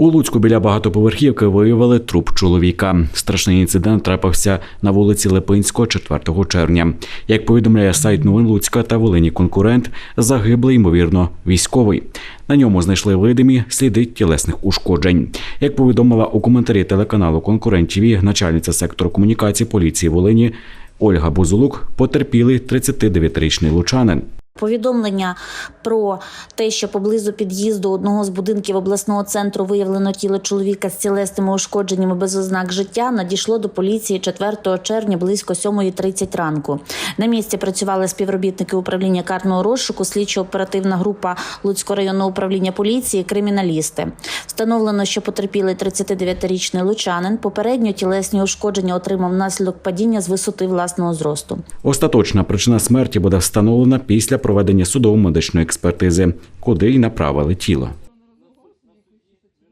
У Луцьку біля багатоповерхівки виявили труп чоловіка. Страшний інцидент трапився на вулиці Липинського 4 червня. Як повідомляє сайт новин Луцька та Волині конкурент, загиблий ймовірно військовий. На ньому знайшли видимі сліди тілесних ушкоджень. Як повідомила у коментарі телеканалу Конкурент ТВ начальниця сектору комунікації поліції Волині Ольга Бузулук, потерпілий 39-річний лучанин. Повідомлення про те, що поблизу під'їзду одного з будинків обласного центру виявлено тіло чоловіка з тілесними ушкодженнями без ознак життя, надійшло до поліції 4 червня близько 7.30 ранку. На місці працювали співробітники управління карного розшуку, слідчо-оперативна група Луцького районного управління поліції, криміналісти. Встановлено, що потерпілий 39-річний лучанин попередньо тілесні ушкодження отримав внаслідок падіння з висоти власного зросту. Остаточна причина смерті буде встановлена після проведення судово-медичної експертизи, куди й направили тіло.